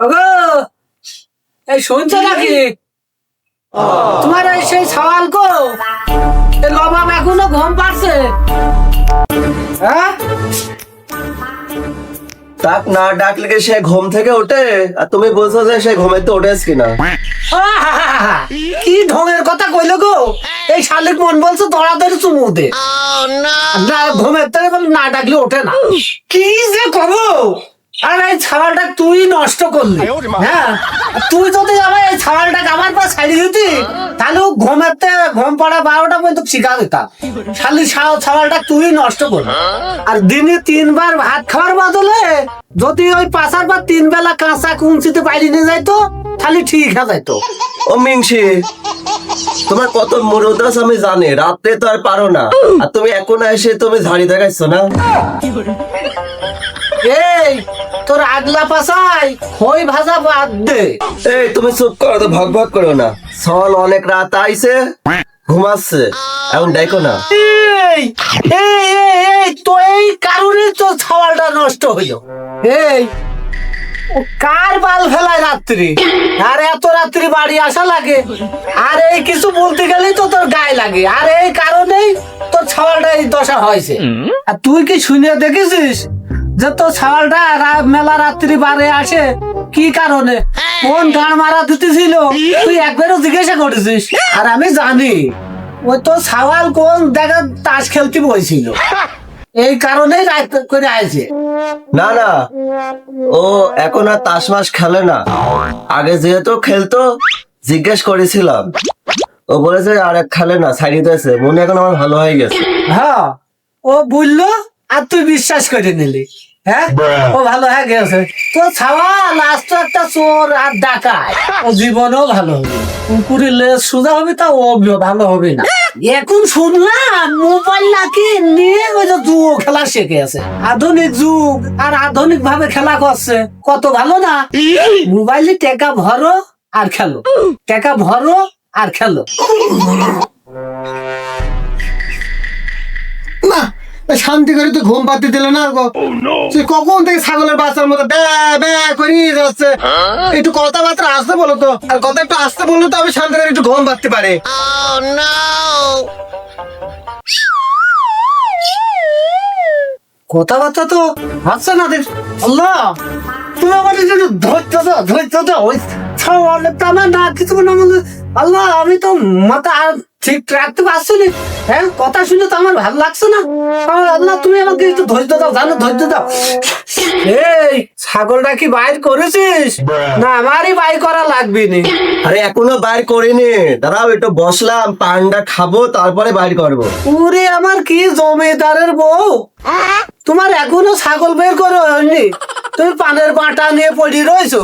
ওগো এই শুনছো নাকি? তোমার এই সেই সওয়াল এই লবাব এখনও ঘুম পাচ্ছে হ্যাঁ? তাক না ডাকলে কি সে ঘুম থেকে ওঠে? আর তুমি বলছো যে সে ঘুমাইতে ওঠেস কিনা কি ঢঙের কথা কইলো গো? এই শালিক মন বলছে দড়াদড়ি চুমু দে না ঘুমের তো না ডাকলে ওঠে না। কি যে করব আর এই ছাওয়ালটা তুই নষ্ট করলি। হ্যাঁ? তুই যদি আমার এই ছাওয়ালটা আমার পা ছাড়িয়ে দিতি তাহলে ও ঘুমের ঘুম পড়া বারোটা পর্যন্ত শিখা দিতাম ছাও- ছাওয়ালটা তুই নষ্ট করলি। আর দিনে তিনবার ভাত খাওয়ার বদলে যদি ওই পাশার পর তিন বেলা কাঁচা কুঞ্চিতে বাইরে নিয়ে যাইতো তাহলে ঠিক হয়ে যাইতো। ও মিংসি তোমার কত মুরদাস আমি জানি রাতে তো আর পারো না। আর তুমি এখন এসে তুমি ঝাড়ি দেখাইছো না? এই তোর আগলা পাশাই খই ভাজা বাদ দে। এই তুমি চুপ করো তো ভগ ভগ করো না। সল অনেক রাত আইছে ঘুমাচ্ছে। এখন দেখো না। এই এই এই, তো এই কারণে তো ছাওয়ালটা নষ্ট হইল। এই কার বাল ফেলায় রাত্রি? আর এত রাত্রি বাড়ি আসা লাগে। আর এই কিছু বলতে গেলেই তো তোর গায়ে লাগে। আর এই কারণেই তোর ছাওয়ালটা এই দশা হয়েছে। আর তুই কি শুনে দেখেছিস যে তোর ছাওয়ালটা মেলা রাত্রি বারে আসে? কি কারণে? কোন গান মারা দিতেছিল? তুই একবারও জিজ্ঞাসা করেছিস আর আমি জানি ওই তো ছাওয়াল কোন দেখা তাস খেলতে বইছিল এই কারণেই রাত করে আইছে না না। ও এখন আর তাস মাস খেলে না। আগে যেহেতু খেলতো, জিজ্ঞেস করেছিলাম। ও বলেছে আর এক খেলে না, ছাড়িয়ে দিয়েছে। মনে এখন আমার ভালো হয়ে গেছে। হ্যাঁ ও বলল আর তুই বিশ্বাস করে নিলি। হ্যাঁ? ও ভালো হয়ে গেছে। তো ছাওয়াল আজ তো একটা চোর আর ডাকায় ও জীবনেও ভালো হবে। কুকুরের লেজ সোজা হবে তা ও ভালো হবে না। এখন শুনলাম মোবাইল নাকি নিয়ে ওই যে জুয়ো খেলা শিখে আছে। আধুনিক যুগ আর আধুনিক ভাবে খেলা করছে। কত ভালো না? মোবাইলে টাকা ভরো আর খেলো। টাকা ভরো আর খেলো। শান্তি করে তো ঘুম পাতি দিলে না গো। সে কখন থেকে ছাগলের বাচ্চার মতো ব্যা ব্যা করি যাচ্ছে। একটু কথাবার্তা আসতে বলো তো। আর কথা একটু আসতে বললে তো আমি শান্তি করে একটু ঘুম পাতে পারে। কথাবার্তা তো হচ্ছে না দেখ আল্লাহ তুমি আমার একটু ধৈর্য দাও ধৈর্য দাও আমার না কিছু না আল্লাহ আমি তো মাথা আর ঠিক রাখতে পারছি না? হ্যাঁ কথা শুনে তো আমার ভালো লাগছে না। আল্লাহ তুমি আমাকে একটু ধৈর্য দাও জানো ধৈর্য দাও। এই ছাগলটা কি বাইর করেছিস? না আমারই বাইর করা লাগবে না। আরে এখনও বাইর করিনি। দাঁড়াও একটু বসলাম পান্ডা খাব তারপরে বাইর করব। পুরে আমার কি জমিদারের বউ? তোমার এখনও ছাগল বের করে হয়নি? তুমি পানের বাটা নিয়ে পড়ি রয়েছো।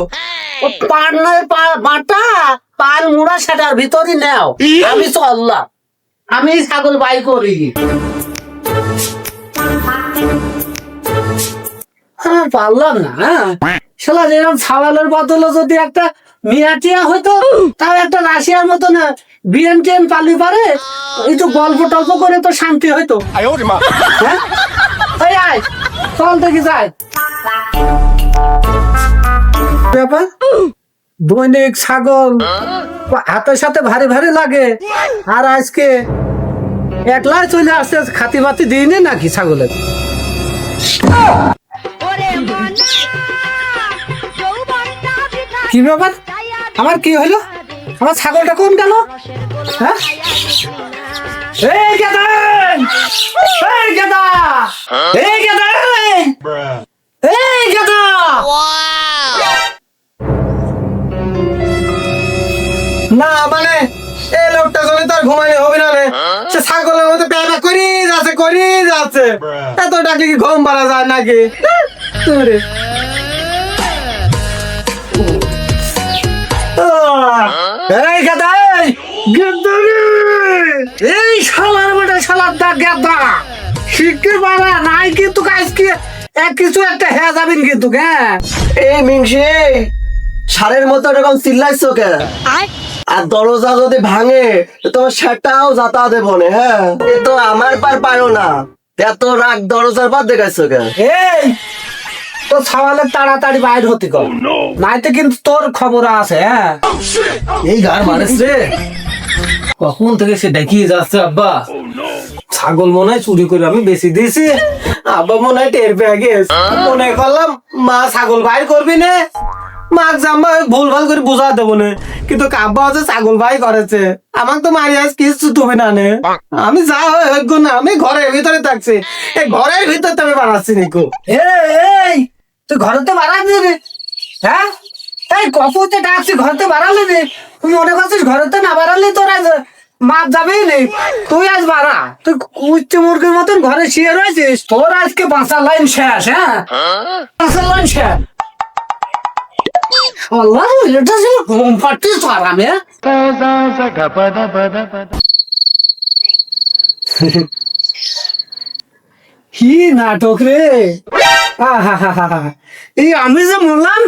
পানের বাটা? পান মুড়া সেটার ভিতরে নাও। আমি চললাম আমি ছাগল বাই করি। হ্যাঁ পারলাম না হ্যাঁ? শালা যেরকম ছাওয়ালের বদলে যদি একটা মিয়াটিয়া হইতো তাও একটা রাশিয়ার মতো না বিএন টেন পালি পারে একটু গল্প টল্প করে তো শান্তি হইতো। হ্যাঁ? আয় চল দেখি যাই। ব্যাপার? দৈনিক ছাগল হাতের সাথে ভারী ভারী লাগে। আর আজকে একলাই চলে আসছে খাতি বাতি দিইনি নাকি ছাগলের? কি ব্যাপার? আমার কি হলো? আমার ছাগলটা কোন গেল হ্যাঁ? এই গেদা এই গেদা! এই গেদা ঘুমাইলে হবে না রে। সে ছাগলের মতো প্যাপা করি যাচ্ছে করি যাচ্ছে। এত ডাকলে কি ঘুম পারা যায় নাকি? তোরে। এই গেদা এই গেদা রে এই শালার বেটা শালার দা গেদা শিখতে পারা নাই কিন্তু আজকে এক কিছু একটা হ্যাঁ যাবেন কিন্তু হ্যাঁ? এই মিংসি সারের মতো এরকম চিল্লাইছো কে? আর দরজা যদি ভাঙে তো তোমার সেটাও যাতা দেবো না হ্যাঁ? এ তো আমার পার পারো না। এত রাগ দরজার পর দেখাইছো কেন? এই তো তাড়াতাড়ি বাইর হতে কর। নাইতে কিন্তু তোর খবর আছে হ্যাঁ? এই গার মানুষ কখন থেকে সে দেখিয়ে যাচ্ছে আব্বা? ছাগল মনে হয় চুরি করে আমি বেশি দিয়েছি। আব্বা মনে হয় টের পেয়ে গেছে। মনে করলাম মা ছাগল বাইর করবি না। মাক জাম্মা ভুল ভালো করে বুঝা দেবো না। কিন্তু আব্বা হচ্ছে ছাগল ভাই করেছে আমাকে তো মারি আজ কিছু তুমি না নে। আমি যা হয় না আমি ঘরের ভিতরে থাকছি। এই ঘরের ভিতর তো আমি নিকো। এই তুই ঘরেতে বাড়াবি রে হ্যাঁ? এই কপুতে ডাকছি ঘরতে বাড়ালে রে তুই মনে করছিস ঘরেতে না বাড়ালে তোর আজ? মাপ যাবে নে। তুই আজ বাড়া তুই কুচে মুরগির মতন ঘরে শুয়ে রয়েছিস। তোর আজকে বাঁচার লাইন শেষ হ্যাঁ? বাঁচার লাইন শেষ। এটা ঘুম আরামে। কি নাটক রে? এই আমি যে বললাম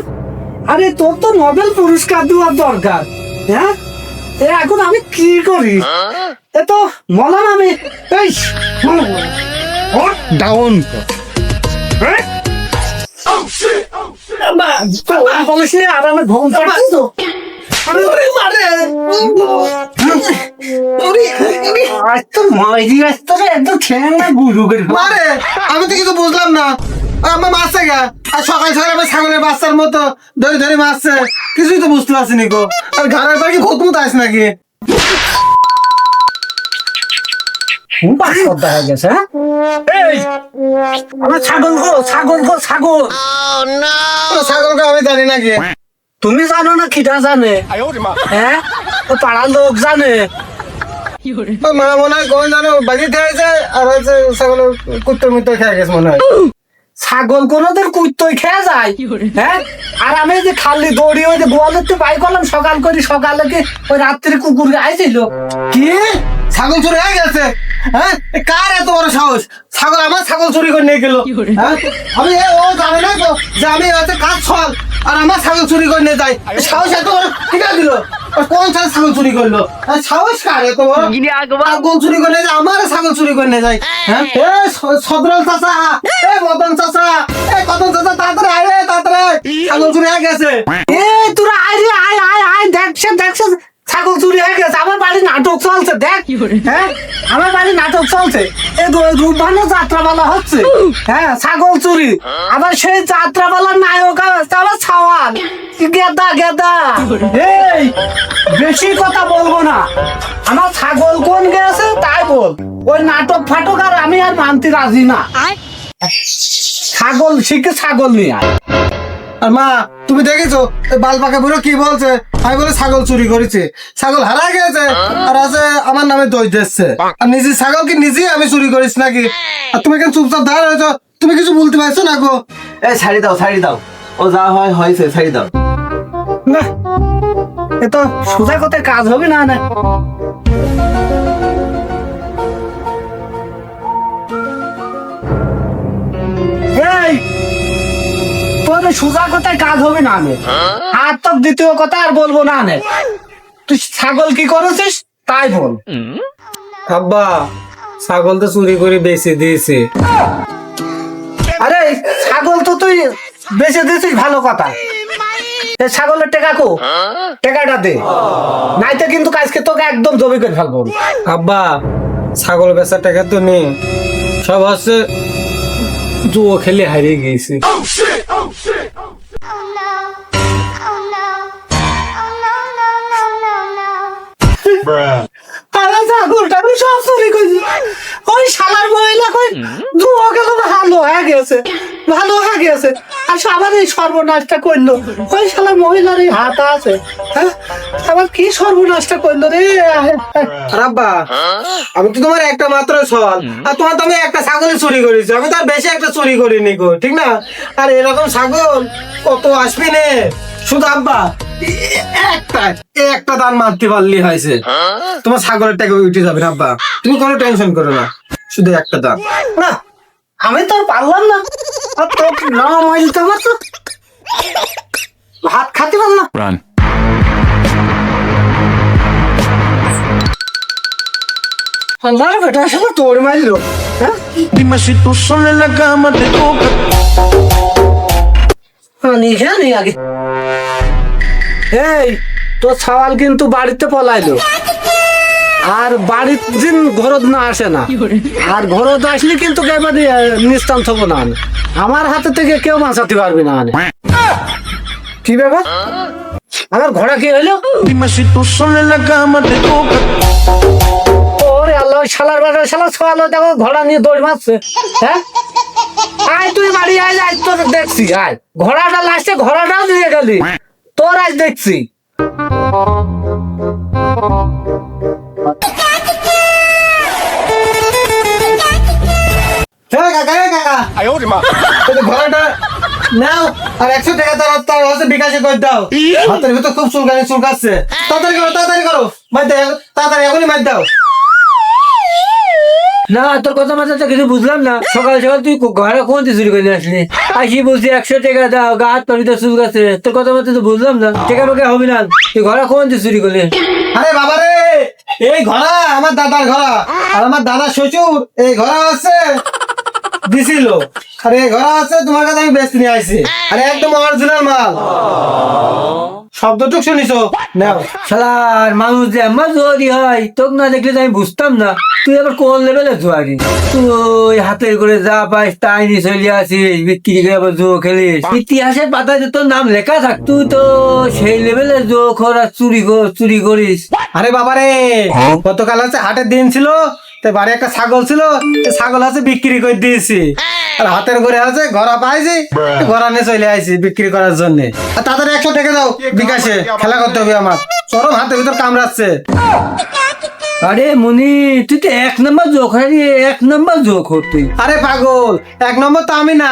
আরে তোর তো নোবেল পুরস্কার দেওয়ার দরকার হ্যাঁ? এ এখন আমি কি করি? এ তো বললাম আমি এই ডাউন আমি তো কিছু বুঝলাম না। আমার মারছে গা। আর সকাল সকাল আমার ছাগলের বাচ্চার মতো ধরে ধরে মারছে। কিছুই তো বুঝতে পারছি নিকো আর ঘরের বাড়ি ভূত মতো আসে নাকি? গেছে হ্যাঁ? এই! আমার ছাগল গো ছাগল গো ছাগল! ছাগলকে আমি জানি নাকি তুমি জানো না কিটা জানে? হ্যাঁ? পাড়ার লোক জানে। মা মনে হয় কোন জানো বাড়িতে হয়েছে আর হচ্ছে কুত্তর খেয়ে গেছে মনে হয়। ছাগল কোনোদের কুত্তই খেয়ে যায় হ্যাঁ? আর আমি যে খালি দৌড়ি ওই যে গোয়ালের তো বাই করলাম সকাল করি সকালে কি ওই রাত্রি কুকুর আইছিল কি? ছাগল চুরি হয়ে গেছে। হ্যাঁ? কার এত বড় সাহস? ছাগল আমার ছাগল চুরি করে নিয়ে গেল। হ্যাঁ? আমি ও জানে না তো যে আমি হচ্ছে কাজ ছল আর আমার ছাগল চুরি করে নিয়ে যাই সাহস এত বড় ঠিক আছে দিল কোন ছাগল ছাগল চুরি করল? সাহস কার এত বড়? ছাগল চুরি করে নিয়ে যায় আমার ছাগল চুরি করে নিয়ে যায়। হ্যাঁ? এ। সদরল চাচা এ মদন চাচা এ কদম চাচা তাড়াতাড়ি আয় তাড়াতাড়ি ছাগল চুরি হয়ে গেছে। এ তোরা আয় রে আয় আয় আয় দেখছে দেখছে ছাগল চুরি হয়ে গেছে আমার বাড়ি নাটক চলছে দেখ হ্যাঁ আমার বাড়ি নাটক চলছে। রূপবানো যাত্রাপালা হচ্ছে। হ্যাঁ ছাগল চুরি। আবার সেই যাত্রাপালার নায়ক আবার ছাওয়াল। গেদা গেদা। এই বেশি কথা বলব না। আমার ছাগল কোন গেছে তাই বল। ওই নাটক ফাটক আর আমি আর মানতে রাজি না। ছাগল শিখে ছাগল নিয়ে আয়। আর মা তুমি দেখেছ? ওই বাল পাকা বুড়ো কি বলছে? আমি বলে ছাগল চুরি করেছে। ছাগল হারা গেছে। আর আছে আমার নামে দই দিচ্ছে। আর নিজে ছাগল কি নিজেই আমি চুরি করিস নাকি? আর তুমি কেন চুপচাপ দাঁড় হয়েছো তুমি কিছু বলতে পারছ না গো? এ ছাড়ি দাও ছাড়ি দাও। ও যা হয় হয়েছে ছাড়ি দাও। না এ তো সোজা কথায় কাজ হবে না না। এই সোজা কথায় কাজ হবে না নে। আর তো দ্বিতীয় কথা আর বলব না নে। তুই ছাগল কি করেছিস? তাই বল। আব্বা ছাগল তো চুরি করে বেঁচে দিয়েছে। আরে ছাগল তো তুই বেঁচে দিয়েছিস ভালো কথা। ছাগলের টেকা কো? টেকাটা দে। নাইতে কিন্তু আজকে তোকে একদম জমি করে ফেলব। আব্বা ছাগল বেচার টাকা তো নেই সব হচ্ছে জুয়ো খেলে হারিয়ে গিয়েছি। Oh, oh no. Oh no. Oh no, no, no, no, no. আরে সব চুরি করছি ওই শালার মহিলা কই ধুয়ো গেল ভালো হয়ে গেছে ভালো হয়ে গেছে। আর সবার এই সর্বনাশটা করল। ওই শালার মহিলার এই হাত আছে হ্যাঁ? আবার কি সর্বনাশটা করল রে? আর আব্বা আমি তো তোমার একটা মাত্র সল আর তোমার তো আমি একটা ছাগলের চুরি করেছি। আমি তো আর বেশি একটা চুরি করিনি গো ঠিক না? আর এরকম ছাগল কত আসবি নে? শুধু আব্বা একটা একটা দান মারতে পারলি হয়েছে। তোমার ছাগলের টাকা উঠে যাবে না আব্বা। তুমি কোনো টেনশন করো না। শুধু একটা দান। না আমি তো পারলাম না। আর তো না মাইল তো আমার তো ভাত খাতে পারলাম Run. আমার বেটা আসলে তোর মারলো হ্যাঁ? sola en la cama te toca. আগে এই তোর সওয়াল কিন্তু বাড়িতে পলাইলো। আর বাড়ির দিন ঘরত না আসে না। আর ঘরত আসলে কিন্তু এবারে নিস্তান থব না। আমার হাতে থেকে কেউ বাঁচাতে পারবে না কি ব্যাপার? আমার ঘোড়া কি হইল. ওরে আল্লাহ শালার বাটা শালা সওয়াল দেখো ঘোড়া নিয়ে দৌড় মারছে। হ্যাঁ? আয় তুই বাড়ি আয় আজ তোর দেখছি আয়। ঘোড়াটা লাস্টে ঘোড়াটাও দিয়ে গেলি। তোর আজ দেখছি। নাও আর একশো টাকা তার তার হচ্ছে বিকাশে করে দাও। হাতের ভিতর খুব চুলকানি চুলকাচ্ছে। তাড়াতাড়ি করো তাড়াতাড়ি করো। মার দাও তাড়াতাড়ি এখনই মার দাও। না, তোর কথা মাথা তো কিছু বুঝলাম না। সকাল সকাল তুই ঘরে কোন দিয়ে চুরি করে আসলি? আসি বলছি, একশো টাকা দাও, গা, হাত পাড়ি তো চুল গাছে তোর কথা মাথা তো বুঝলাম না। টাকা পাকা হবে না। তুই ঘরে কোন দিয়ে চুরি করলি? আরে বাবা রে, এই ঘোড়া, আমার দাদার ঘোড়া। আর আমার দাদার শ্বশুর, এই ঘোড়া আছে দিছিল আর ঘোড়া আছে তোমার কাছে আমি বেচতে নিয়ে আইছি আরে একদম অরিজিনাল মাল। শব্দটুক শুনিছো? নাও। শালার মানুষ যে আমার জোয়ারি হয় তোকে না দেখলে তো আমি বুঝতাম না। তুই আবার কোন লেভেলের জোয়ারি? তুই হাতের করে যা পাইস তাই নিয়ে চলে আসিস বিক্রি করে আবার জো খেলিস। ইতিহাসের পাতায় তোর নাম লেখা থাক তুই তো সেই লেভেলের জো খরা চুরি কর- চুরি করিস। আরে বাবা রে গতকাল আছে হাটের দিন ছিল তাই বাড়ি একটা ছাগল ছিল ছাগল আছে বিক্রি করে দিয়েছি। আর হাতের ঘরে আছে ঘোড়া পাইছি ঘোড়া নিয়ে চলে আইছি বিক্রি করার জন্য। আর তাড়াতাড়ি একশো টাকা দাও বিকাশে খেলা করতে হবে আমার। চরম হাতের ভিতর কামড়াচ্ছে। আরে মনি তুই তো এক নম্বর জোক হারি এক নম্বর জোক তুই আরে পাগল এক নম্বর তো আমি না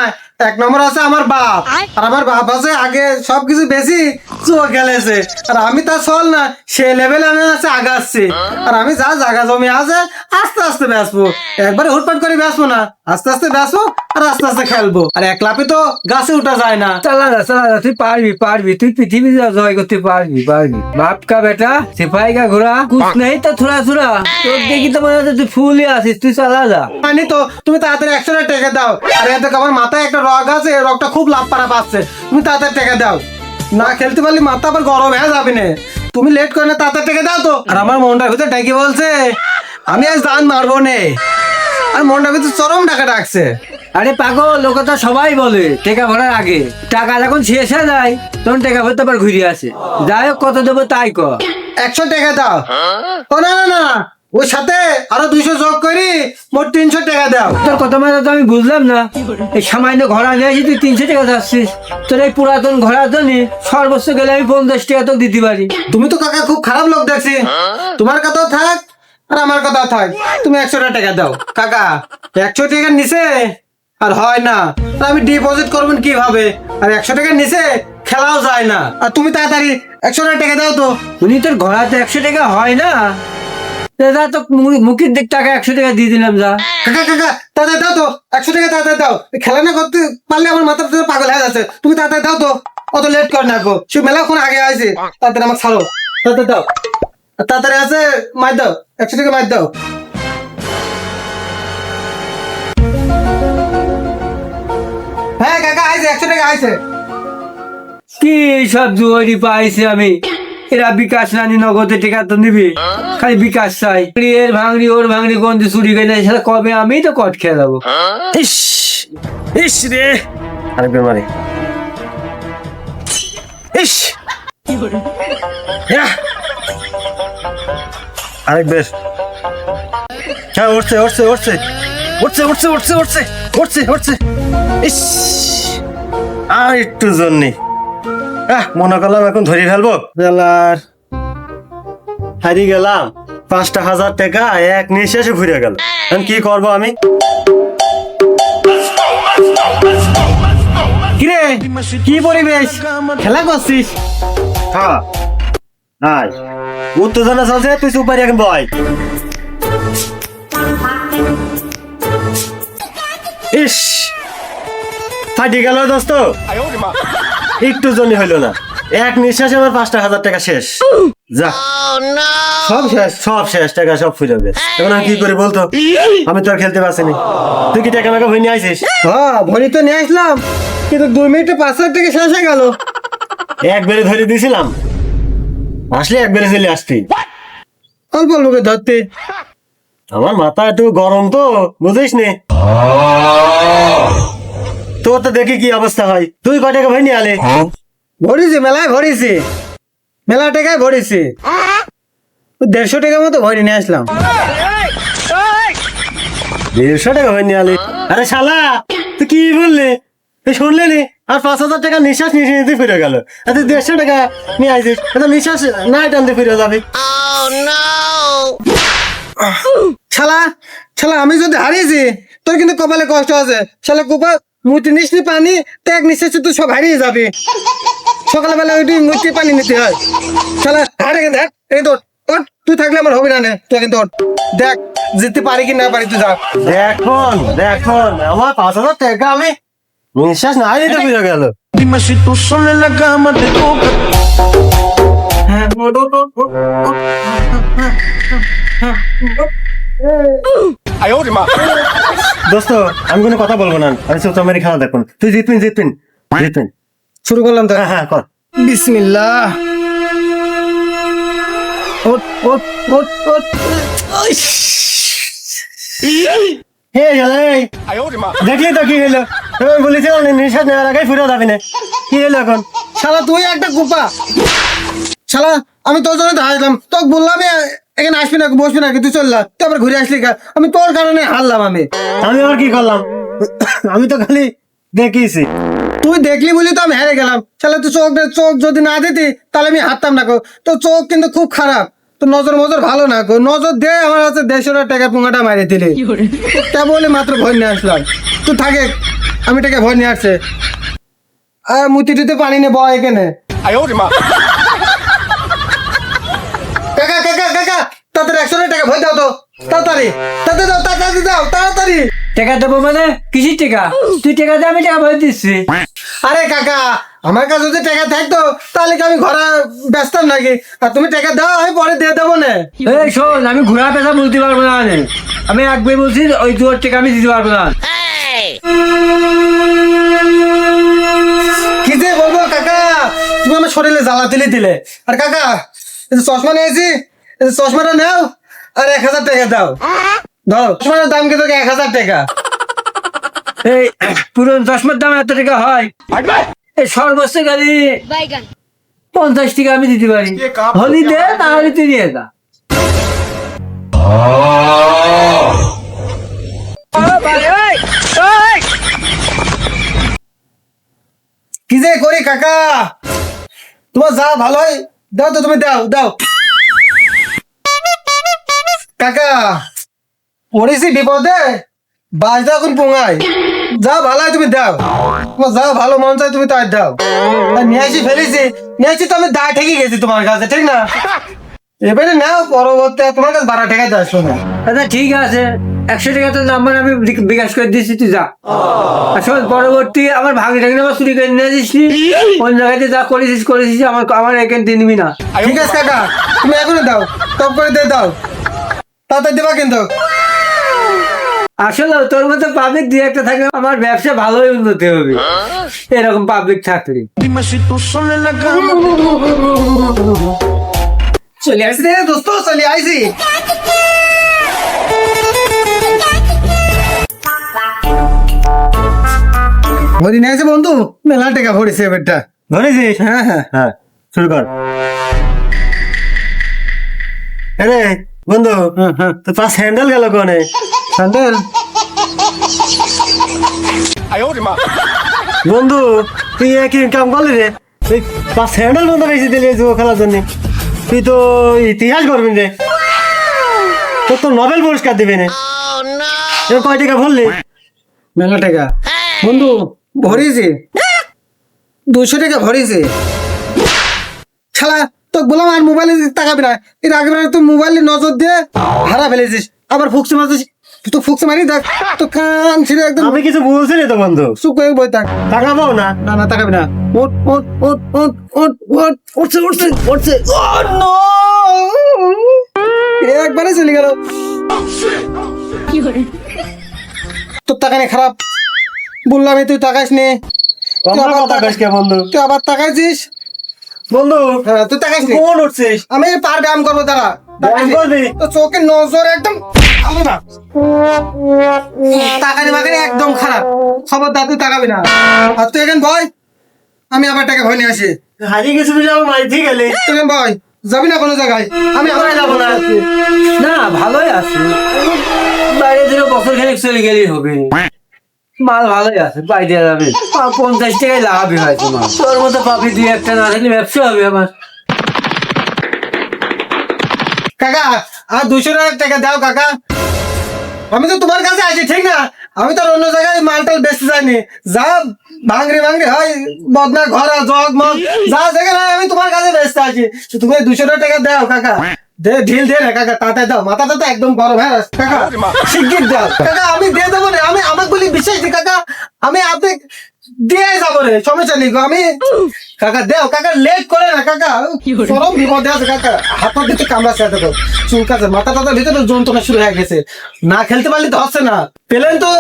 এক নম্বর আছে আমার বাপ। আর আমার বাপ আছে আগে সবকিছু বেশি চুয়া খেলেছে আর আমি তা চল না সে লেভেল আমি আছে আগাচ্ছি। আর আমি যা জাগা জমি আছে আস্তে আস্তে বেসবো একবারে হুটপাট করে বেসবো না আস্তে আস্তে বেসবো আর আস্তে আস্তে খেলব। আর একলাপে তো গাছে উঠা যায় না। চালা যা চালা যা তুই পারবি পারবি তুই পৃথিবী জয় করতে পারবি পারবি। বাপ কা বেটা সিপাহী কা ঘোড়া কুছ নেই তো থোড়া থোড়া। তোর দেখি তো মনে হচ্ছে তুই ফুলই আছিস তুই চালা যা মানে তো তুমি তাড়াতাড়ি একশো টাকা দাও। আর এত আমার মাথায় একটা রগ আছে এই রগটা খুব লাভ পারা পাচ্ছে। তুমি তাড়াতাড়ি টাকা দাও। না খেলতে পারলে মাথা আবার গরম হয়ে যাবে না। তুমি লেট করে না তাড়াতাড়ি টাকা দাও তো। আর আমার মনটার ভিতরে ডাকি বলছে আমি আজ দান মারবো নে। আর মনটার ভিতরে চরম টাকা ডাকছে আরে পাগল লোক তো সবাই বলে টাকা ভরার আগে। টাকা যখন শেষ হয়ে যায় তখন টাকা ভরতে আবার ঘুরে আসে। যাই হোক কত দেবো তাই ক একশো টাকা দাও। ও না না না। ওর সাথে আরও দুইশো যোগ করি মোট তিনশো টাকা দাও। তোর কথা তো আমি বুঝলাম না। এই সামান্য ঘোড়া নিয়ে আসি তুই তিনশো টাকা চাচ্ছিস। তোর এই পুরাতন ঘোড়ার জন্য সর্বোচ্চ গেলে আমি পঞ্চাশ টাকা তোকে দিতে পারি। তুমি তো কাকা খুব খারাপ লোক দেখছি। তোমার কথাও থাক আর আমার কথাও থাক। তুমি একশো টাকা দাও। কাকা একশো টাকার নিচে আর হয় না। আমি ডিপোজিট করবেন কীভাবে? আর একশো টাকার নিচে খেলাও যায় না। আর তুমি তাড়াতাড়ি একশো টাকা দাও তো। উনি তোর ঘোড়াতে একশো টাকা হয় না? যা তো মুখের দিক টাকা একশো টাকা দিয়ে দিলাম যা। কাকা কাকা তাড়াতাড়ি দাও তো। একশো টাকা তাড়াতাড়ি দাও। খেলা না করতে পারলে আমার মাথা পাগল হয়ে যাচ্ছে। তুমি তাড়াতাড়ি দাও তো। অত লেট কর না গো। সে মেলাক্ষণ আগে আছে তাড়াতাড়ি আমাকে ছাড়ো। তাড়াতাড়ি দাও। তাড়াতাড়ি আছে মার দাও। একশো টাকা মার দাও। হ্যাঁ কাকা আইছে একশো টাকা আইছে। কি সব জুয়ারি পাইছি আমি। এরা বিকাশ রানী নগদে টাকা তো নিবি। খালি বিকাশ চাই। এর ভাঙড়ি ওর ভাঙড়ি দিয়ে চুরি নেয়, সেটা কবে আমি তো কট খেয়ে যাব। ইস ইস রে। আরেকবার মারি। ইস। ইয়াহ! আরেক বেশ হ্যাঁ উঠছে উঠছে উঠছে উঠছে উঠছে উঠছে উঠছে উঠছে উঠছে ইস। আর একটু জন্যে। আহ, মনে করলাম এখন ধরে ফেলব। বেলার হারিয়ে গেলাম, পাঁচটা হাজার টাকা, এক নিঃশ্বাসে ঘুরে গেল। এখন কি করব আমি? কিরে, কি পরিবেশ? খেলা করছিস? হ্যাঁ হাই উত্তেজনা চলছে, তুই সুপারি এখন বয়। ইস, ফাটি গেল দোস্ত। একটু জন্য হইল না। এক নিঃশ্বাসে আমার পাঁচটা হাজার টাকা শেষ। যা। সব শেষ সব শেষ টাকা সব ফুরে যাবে। এখন আমি কি করি বলতো? আমি তো আর খেলতে পারছি না তুই কি টাকা মেকা ভরে নিয়ে আইসিস হ্যাঁ ভরি তো নিয়ে আসলাম। কিন্তু দুই মিনিটে পাঁচ হাজার টাকা শেষ হয়ে গেল। একবারে ধরে দিয়েছিলাম। আসলে একবারে চলে আসতি। অল্প অল্প করে ধরতে। আমার মাথা একটু গরম তো বুঝিস নে তোর তো দেখি কি অবস্থা হয়। তুই কয় টাকা ভরে নিয়ে আলে? ভরিছি মেলায় ভরিছি। মেলা টাকায় ভরিছি। দেড়শো টাকার মতো ভরি নিয়ে আসলাম। দেড়শো টাকা ভরে নিয়ে আলে। আরে শালা তুই কি বললি? তুই শুনলি নি? আর পাঁচ হাজার টাকা নিঃশ্বাস নিয়ে নিতে ফিরে গেল। আর তুই দেড়শো টাকা নিয়ে আইছিস। এটা নিঃশ্বাস না টানতে ফিরে যাবে। শালা শালা আমি যদি হারিয়েছি তোর কিন্তু কপালে কষ্ট আছে। শালা কোপা মুতি নিসনি পানি তো এক নিঃশ্বাসে তুই সব হারিয়ে যাবে। সকালবেলা ওইটি মুতি পানি নিতে হয়। শালা হারে কিন্তু দেখ এই তোর তুই থাকলে আমার হবে না নে তুই কিন্তু দেখ যেতে পারি কি না পারি তুই যা। দেখুন দেখুন আমার পাঁচ হাজার টাকা আমি নিঃশ্বাস না নিতে ফিরে গেল। Dime si tú দোস্ত আমি কোনো কথা বলব না। আমি চোখা মেরে খেলা দেখুন তুই জিতবিন জিতবিন জিতবিন শুরু করলাম তো? হ্যাঁ হ্যাঁ কর। বিসমিল্লাহ। হে দেখলি তো কি হলো? তুমি বলেছিলাম না, নিঃশ্বাস নেওয়ার আগে ফিরে যাবি না। কি হলো এখন? শালা তুই একটা কুপা। শালা আমি তোর জন্য তো হাসলাম তোকে বললাম এখানে আসবি না বসবি না তুই চললা তুই আবার ঘুরে আসলি কা? আমি তোর কারণে হারলাম আমি। আমি আবার কি করলাম? আমি তো খালি দেখিয়েছি। তুই দেখলি বলি তো আমি হেরে গেলাম। তাহলে তুই চোখ চোখ যদি না দিতি তাহলে আমি হারতাম না তোর চোখ কিন্তু খুব খারাপ। তোর নজর মজর ভালো না গো। নজর দে আমার হাতে দেড়শো টাকা পুঙ্গাটা মারিয়ে দিলে। তা বলে মাত্র ভয় নিয়ে আসলাম। তুই থাকে আমি টাকা ভয় নিয়ে আসছে। আর মুতি টুতে পানি নে বয় এখানে কাকা কাকা কাকা তাড়াতাড়ি একশো টাকা ভয় দাও তো। তাড়াতাড়ি। তাড়াতাড়ি দাও তাড়াতাড়ি দাও তাড়াতাড়ি। টাকা দেবো মানে? কিসির টাকা? তুই টাকা দে আমি টাকা ভরে দিচ্ছি। আরে কাকা আমার কাছে যদি টাকা থাকতো তাহলে কি আমি ঘোরা ব্যস্তাম নাকি? আর তুমি টাকা দাও আমি পরে দিয়ে দেবো না। এই শোন আমি ঘোরা পেশা বলতে পারব না আমি একবার বলছি ওই দুয়ার টাকা আমি দিতে পারব না। কি যে বলব কাকা তুমি আমার শরীরে জ্বালা তুলে দিলে। আর কাকা চশমা নিয়েছি চশমাটা নাও। আর এক হাজার টাকা দাও। ধরো চশমাটার দাম কিন্তু এক হাজার টাকা। এই পুরো চশমার দাম এত টাকা হয়? এই সর্বোচ্চ গাড়ি পঞ্চাশ টাকা আমি দিতে পারি। হলি দে তাহলে তুই নিয়ে যা। কি যে করি কাকা? তোমার যা ভালো হয় দাও তো তুমি দাও দাও। কাকা পড়েছি বিপদে বাস দাও এখন পোঙায়। যা ভালো তুমি দাও। যা ভালো মন চায় তুমি তাই দাও। আর নিয়ে আসি ফেলেছি নিয়ে আসি তো আমি দা ঠেকে গেছি তোমার কাছে ঠিক না? এবারে নাও পরবর্তী তোমার কাছে বারো টাকা দাও শোনো। আচ্ছা ঠিক আছে। একশো টাকা তো নাম্বার আমি বিকাশ করে দিচ্ছি তুই যা। আসলে পরবর্তী আমার ভাগে টাকা আমার চুরি করে নিয়ে কোন জায়গাতে যা করেছিস করেছিস আমার আমার এখানে দিয়ে নিবি না। ঠিক আছে কাকা। তুমি এখনই দাও টপ করে দিয়ে দাও। তাড়াতাড়ি দেবা কিন্তু। আসলে তোর মতো পাবলিক একটা থাকলে আমার ব্যবসা ভালোই উন্নতি হবে। এরকম পাবলিক cama চলে আসি রে দোস্ত চলে আইসি ভরি নিয়ে আছে বন্ধু মেলা টাকা ভরেছে এবারটা। ধরেছিস হ্যাঁ হ্যাঁ। হ্যাঁ শুরু কর। আরে বন্ধু তো পাঁচ হ্যান্ডেল গেল কোনে? স্যান্ডেল বন্ধু তুই একই ইনকাম করলি রে। তুই পাঁচ হ্যান্ডেল বন্ধু বেশি দিলি যুব খেলার জন্য। তুই তো ইতিহাস করবি রে। তোর তো নোবেল পুরস্কার দিবি না কয় টাকা ভরলি? মেলা টাকা। বন্ধু ভরিয়েছে। দুশো টাকা ভরিয়েছে। শালা তো বললাম আর মোবাইলে তাকাবি না। এর আগে তুই মোবাইলে নজর দিয়ে হারা ফেলেছিস। আবার ফুকসে মারছিস। তো ফুকসে মারি দেখ। তো কান ছিঁড়ে একদম আমি কিছু বলছি রে তো বন্ধু। চুপ করে বই থাক। তাকাবো না? না না তাকাবি না। ওট ওট ওট ওট ওট ওট উঠছে উঠছে উঠছে একবারে চলে গেল। তোর টাকানে খারাপ। বললাম তুই তাকাইস নে তুই আমার তাকাইস কে বন্ধু? তুই আবার তাকাইছিস? বন্ধু হ্যাঁ তুই তাকাইস উঠছিস আমি পার ব্যায়াম করব তারা ব্যায়াম করবি? তো চোখে নজর একদম তাকানি একদম খারাপ। তুই তাকাবি না। আর তুই এখানে ভয় আমি আবার টাকা ভয় নিয়ে আসি। হারিয়ে গেছি বুঝে আমার মারি ঠিক গেলি। তুই ভয় যাবি না কোনো জায়গায়? আমি যাব না না ভালোই আছে। বাইরে থেকে বছর খানিক চলে গেলেই হবে। মাল ভালোই আছে বাইরে যাবে। পঞ্চাশ টাকায় লাভই হয় তোমার তোর মতো কফি দিয়ে একটা না থাকলে ব্যবসা হবে আমার। কাকা আর দুশো টাকা দাও কাকা। আমি তো তোমার কাছে আছি ঠিক না? আমি তো আর অন্য জায়গায় মালটাল বেচতে যাইনি। যা ভাঙড়ি ভাঙড়ি হয় বদনা ঘরা জগ মগ যা হয় আমি তোমার কাছে বেচতে আছি তুমি দুশো টাকা দাও কাকা। দে ঢিল দে কাকা তাতে দাও। মাথাটা তো একদম গরম হ্যাঁ কাকা শিগগির দাও। কাকা আমি দিয়ে দেবো রে আমি আমাকে বলি বিশ্বাস দি কাকা আমি আপনি দিয়ে যাব রে সমস্যা নেই আমি কাকা দেও কাকা লেট করে না কাকা চরম বিপদে আছে কাকা হাত দিতে কামড়াচ্ছে মাথা টাথার ভিতরে যন্ত্রণা শুরু হয়ে গেছে। না খেলতে পারলে তো হচ্ছে না। পেলেন তো?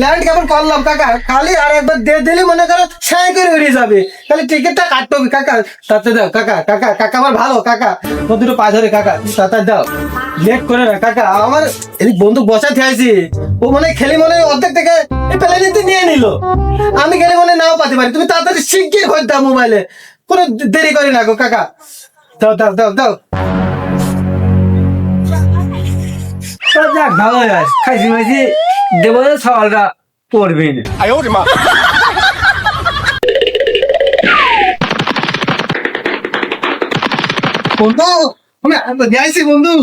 ল্যান্ড কেমন করলাম, কাকা? খালি আর একবার দিয়ে দিলে মনে করো সাই করে উড়ে যাবে। খালি টিকিটটা কাটতে হবে, কাকা। তাতে দাও, কাকা কাকা কাকা আমার ভালো, কাকা। তো দুটো পা ধরে, কাকা, তাতে দাও। লেট করে না, কাকা, আমার এই বন্দুক বসাতে আছি ও মনে খেলি মনে অর্ধেক থেকে এই প্লেনিতে নিয়ে নিল। আমি গেলে মনে নাও পাতে পারি। তুমি তাড়াতাড়ি শিগগির হয়ে দাও মোবাইলে। কোনো দেরি করি না গো, কাকা। দাও দাও দাও দাও। যাক ভালোই আছে খাইছি মাইছি দেবো যে সওয়ালটা পড়বেই না। বন্ধু আমি আমি দিয়ে আইছি বন্ধু।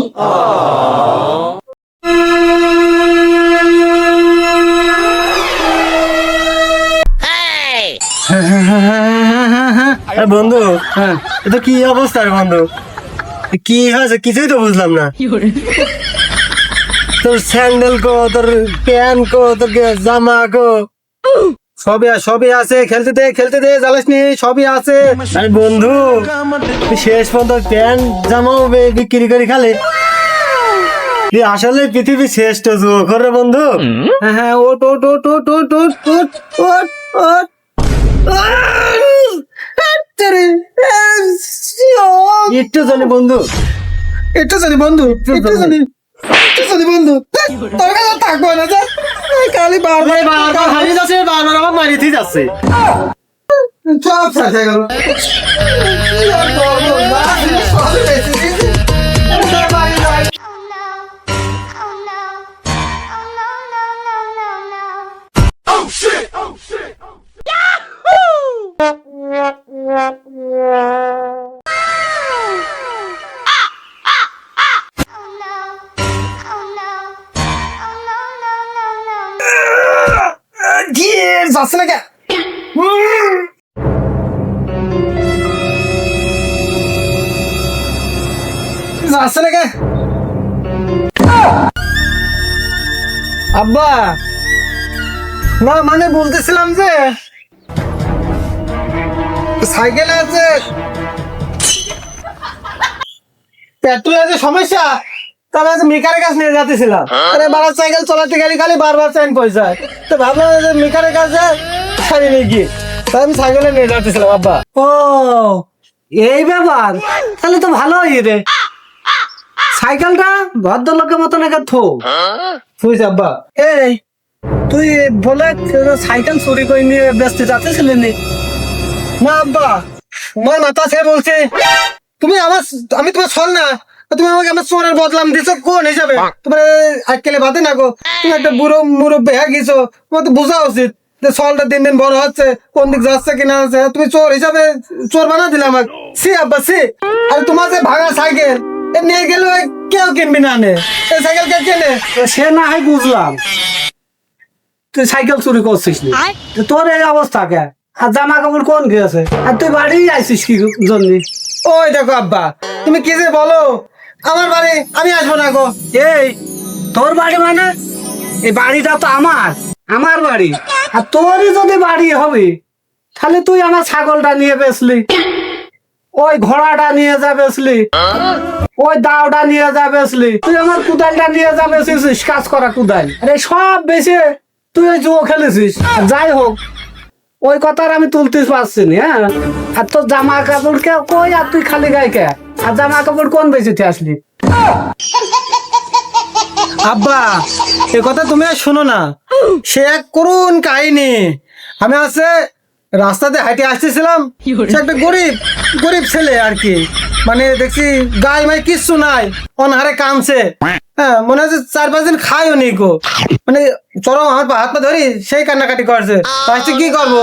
আরে বন্ধু হ্যাঁ এটা কি অবস্থা রে বন্ধু? কি হয়েছে কিছুই তো বুঝলাম না। তোর স্যান্ডেল কো তোর প্যান্ট কো তোর জামা কো সবই সবই আছে খেলতে দে খেলতে দে জ্বালাস নি সবই আছে আরে বন্ধু শেষ পর্যন্ত প্যান্ট জামাও বিক্রি করে খালে তুই আসলে পৃথিবীর শ্রেষ্ঠ যুবক রে বন্ধু হ্যাঁ হ্যাঁ ওট ওট ওট ওট ওট ওট ওট ওট একটু জানি বন্ধু একটু জানি বন্ধু একটু জানি জানি বন্ধু তোর কাছে থাকব না যা কালি বারবার বারবার হারিয়ে যাচ্ছে বারবার আমার মারিতেই যাচ্ছে সব শেষ হয়ে গেল আব্বা। না মানে বলতেছিলাম যে, সাইকেল আছে। পেট্রোল আছে, সমস্যা? তাহলে আজ মেকারের কাছে নিয়ে যাতেছিলাম আরে বাবা, সাইকেল চালাতে গেলে খালি বারবার চাইন পয়সা। তো ভাবলাম যে মেকারের কাছে ছাড়ি নিয়ে তাই আমি সাইকেলে নিয়ে যাতেছিলাম আব্বা। ও, এই ব্যাপার? তাহলে তো ভালোই রে। সাইকেলটা ভদ্রলোকের মতন একা থো। বুঝছি আব্বা এই, তুই বলে সাইকেল চুরি করে নিয়ে ব্যস্ত যাচ্ছিলি নি। আব্বা তোমার মাথা সে বলছে, তুমি আমার আমি তোমার ছল না তুমি আমাকে আমার চোরের বদলাম দিছো, কোন হিসাবে? তোমার আজকালে বাদে না গো। তুমি একটা বুড়ো মুরব্বী হয়ে গেছো, তোমার তো বোঝা উচিত যে ছলটা দিন দিন বড় হচ্ছে, কোন দিক যাচ্ছে কিনা যাচ্ছে তুমি চোর হিসাবে, চোর বানা দিলে আমাকে। সি আব্বা সি আর তোমার যে ভাঙা সাইকেল নিয়ে গেলে কেউ কিনবি না নে। সাইকেল কে কেনে? সে না হয় বুঝলাম। তুই সাইকেল চুরি করছিস নি। তোর এই অবস্থা কে? আর জামা কাপড় কোন গেছে আর তুই বাড়ি আইছিস কি জন্য? ওই দেখো আব্বা তুমি কি যে বলো? আমার বাড়ি আমি আসব না গো। এই তোর বাড়ি মানে? এই বাড়িটা তো আমার আমার বাড়ি। আর তোরই যদি বাড়ি হবে তাহলে তুই আমার ছাগলটা নিয়ে বেসলি ওই ঘোড়াটা নিয়ে যাবেসলি ওই দাওটা নিয়ে যাবেসলি তুই আমার কুদালটা নিয়ে যাবেছিস কাজ করা কুদাল। আরে সব বেশি, তুই ওই জুয়ো খেলেছিস। যাই হোক, ওই কথা আর আমি তুলতে পারছি না হ্যাঁ? আর তোর জামা কাপড় কে, কই আর তুই খালি গায়ে কে? আর জামা কাপড় কোন বেশিতে আসলি? আব্বা, এ কথা তুমি আর শোনো না। সে এক করুন কাহিনী। আমি আছে রাস্তাতে হাঁটে আসতেছিলাম। সে একটা গরিব গরিব ছেলে আর কি। মানে দেখছি গায়ে মাই কিচ্ছু নাই অনহারে কানছে হ্যাঁ মনে হচ্ছে চার পাঁচ দিন খাইও নি গো। মানে চরম আমার হাত পা ধরি সেই কান্নাকাটি করছে। লাস্টে কি করব?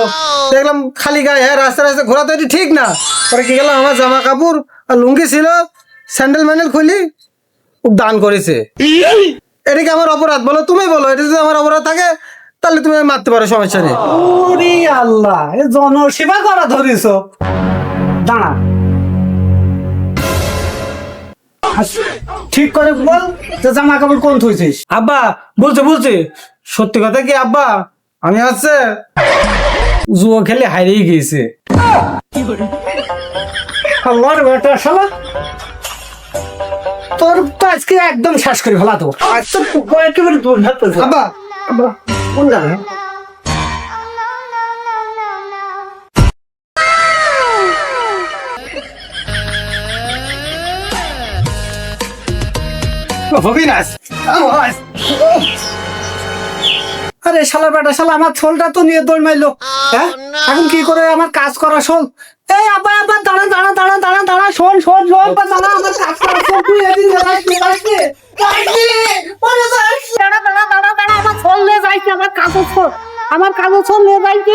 দেখলাম খালি গায়ে হ্যাঁ রাস্তা রাস্তা ঘোরা তো ঠিক না। পরে কি গেলাম আমার জামা কাপড় আর লুঙ্গি ছিল স্যান্ডেল ম্যান্ডেল খুলি দান করেছে। এটা কি আমার অপরাধ? বলো তুমি বলো এটা যদি আমার অপরাধ থাকে তাহলে তুমি মারতে পারো সমস্যা নেই। ওরে আল্লাহ এ জনসেবা করা ধরিস। দাঁড়া। ঠিক করে বল যে জামা কাপড় কোন থইছিস। আব্বা বলছে বলছে সত্যি কথা কি আব্বা? আমি হচ্ছে জুয়ো খেলে হারিয়ে গিয়েছে। আল্লাহর বেটা শালা। তোর তো আজকে একদম শেষ করে ফেলা তো আজ তো পুকুর একেবারে দূর আব্বা আব্বা, আরে শালা বেটা, শালা, আমার ছোলটা তো নিয়ে দৌড় মারলো। হ্যাঁ? এখন কি করে আমার কাজ করা শোন এই আব্বা আব্বা দাঁড়া দাঁড়া দাঁড়া দাঁড়া দাঁড়া শোন শোন শোন আব্বা, দাঁড়া আমার কাজ করা শোন তুই এদিন দাঁড়া দাঁড়া দাঁড়া দাঁড়া আমার ছোল নিয়ে যাইছি আমার কাগজ ছোল আমার কাগজ ছোল নিয়ে যাইছি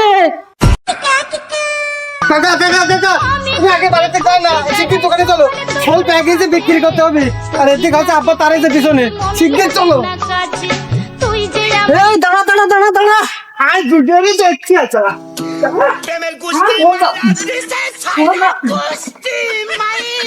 কাকা কাকা কাকা তুমি আগে বাড়িতে না শিগগির দোকানে চলো। ফল প্যাকেজে বিক্রি করতে হবে। আর এদিকে হচ্ছে আব্বা তার এই যে পিছনে। শিগগির চলো। এই দাঁড়া দাঁড়া দাঁড়া দাঁড়া। আজ দুটোরই দেখছি আচ্ছা Deme el gusti, Ah,